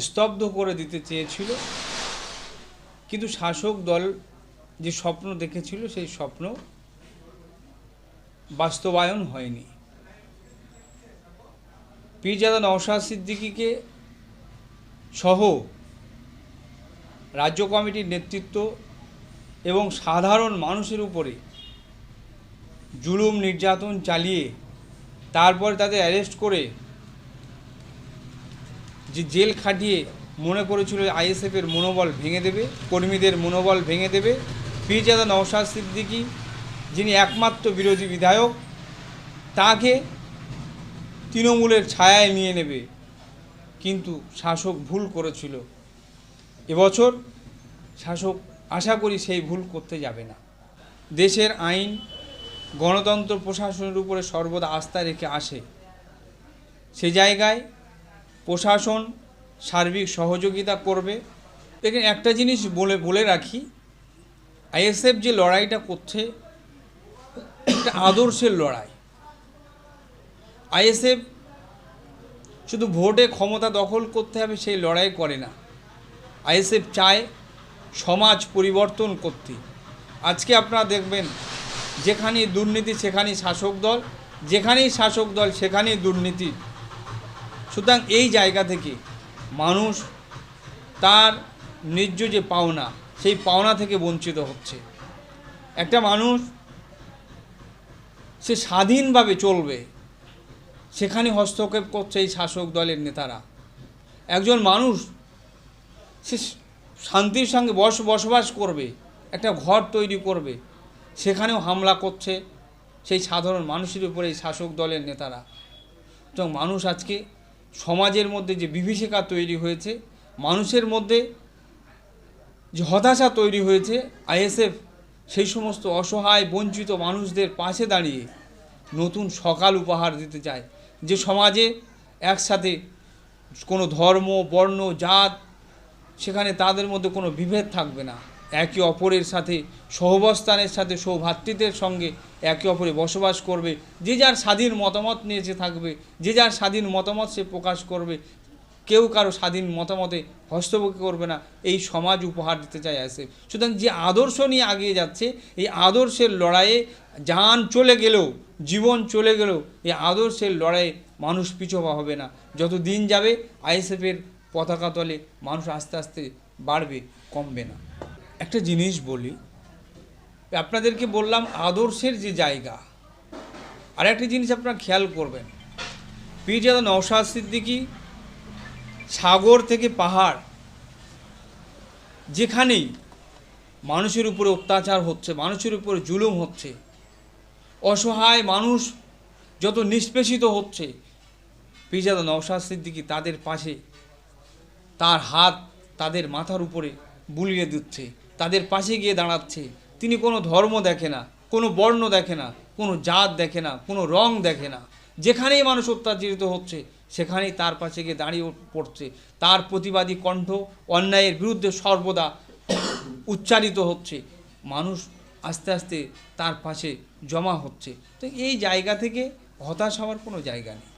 স্তব্ধ করে দিতে চেয়েছিল। কিন্তু শাসক দল যে স্বপ্ন দেখেছিল, সেই স্বপ্ন বাস্তবায়ন হয়নি। পীরজাদা নওশাদ সিদ্দিকীকে সহ রাজ্য কমিটির নেতৃত্ব এবং সাধারণ মানুষের উপরে জুলুম নির্যাতন চালিয়ে তারপর তাদের অ্যারেস্ট করে যে জেল খাটিয়ে মনে করেছিল আইএসএফের মনোবল ভেঙে দেবে, কর্মীদের মনোবল ভেঙে দেবে, পীরজাদা নওশাদ সিদ্দিকী, যিনি একমাত্র বিরোধী বিধায়ক, তাকে তৃণমূলের ছায়ায় নিয়ে নেবে। কিন্তু শাসক ভুল করেছিল। এবছর শাসক আশা করি সেই ভুল করতে যাবে না। দেশের আইন গণতন্ত্র প্রশাসনের উপরে সর্বদা আস্থা রেখে আসে। সে জায়গায় প্রশাসন সার্বিক সহযোগিতা করবে। দেখেন, একটা জিনিস বলে বলে রাখি, আইএসএফ যে লড়াইটা করছে, একটা আদর্শের লড়াই। আইএসএফ শুধু ভোটে ক্ষমতা দখল করতে হবে, সেই লড়াই করে না। আইএসএফ চায় সমাজ পরিবর্তন করতে। আজকে আপনারা দেখবেন, যেখানেই দুর্নীতি, সেখানেই শাসক দল, যেখানেই শাসক দল, সেখানেই দুর্নীতি। সুতরাং এই জায়গা থেকে মানুষ তার ন্যায্য যে পাওনা, সেই পাওনা থেকে বঞ্চিত হচ্ছে। একটা মানুষ সে স্বাধীনভাবে চলবে, সেখানে হস্তক্ষেপ করছে এই শাসক দলের নেতারা। একজন মানুষ সে শান্তির সঙ্গে বস, বসবাস করবে, একটা ঘর তৈরি করবে, সেখানেও হামলা করছে সেই সাধারণ মানুষের উপরে এই শাসক দলের নেতারা। এবং মানুষ আজকে সমাজের মধ্যে যে বিভীষিকা তৈরি হয়েছে, মানুষের মধ্যে যে হতাশা তৈরি হয়েছে, আইএসএফ সেই সমস্ত অসহায়, বঞ্চিত মানুষদের পাশে দাঁড়িয়ে নতুন সকাল উপহার দিতে চায়। যে সমাজে একসাথে কোনো ধর্ম, বর্ণ, জাত, সেখানে তাদের মধ্যে কোনো বিভেদ থাকবে না। একে অপরের সাথে সহবস্থানের সাথে, সৌভাতৃত্বের সঙ্গে একে অপরে বসবাস করবে। যে যার স্বাধীন মতামত নিয়ে সে থাকবে, যে যার স্বাধীন মতামত সে প্রকাশ করবে, কেউ কারও স্বাধীন মতামতে হস্তক্ষেপ করবে না। এই সমাজ উপহার দিতে চায় আসে সুতরাং যে আদর্শ নিয়ে আগিয়ে যাচ্ছে, এই আদর্শের লড়াইয়ে যান চলে গেলেও, জীবন চলে গেলেও, এই আদর্শের লড়াইয়ে মানুষ পিছপা হবে না। যত দিন যাবে, আইএসএফের পতাকা তলে মানুষ আস্তে আস্তে বাড়বে, কমবে না। একটা জিনিস বলি, আপনাদেরকে বললাম আদর্শের যে জায়গা আর একটা জিনিস আপনারা খেয়াল করবেন, পীরজাদা নওশাদ সিদ্দিকী সাগর থেকে পাহাড়, যেখানেই মানুষের উপরে অত্যাচার হচ্ছে, মানুষের উপরে জুলুম হচ্ছে, অসহায় মানুষ যত নিষ্পেষিত হচ্ছে, পীরজাদা নওশাদ সিদ্দিকি তাদের পাশে তার হাত তাদের মাথার উপরে বুলিয়ে দিচ্ছে। তাদের পাশে গিয়ে দাঁড়াচ্ছে। তিনি কোনো ধর্ম দেখে না, কোনো বর্ণ দেখে না, কোনো জাত দেখে না, কোনো রং দেখে না। যেখানেই মানুষ অত্যাচারিত হচ্ছে, সেখানেই তার পাশে গিয়ে দাঁড়িয়ে পড়ছে। তার প্রতিবাদী কণ্ঠ অন্যায়ের বিরুদ্ধে সর্বদা উচ্চারিত হচ্ছে। মানুষ আস্তে আস্তে তার পাশে জমা হচ্ছে। তো এই জায়গা থেকে হতাশ হওয়ার কোনো জায়গা নেই।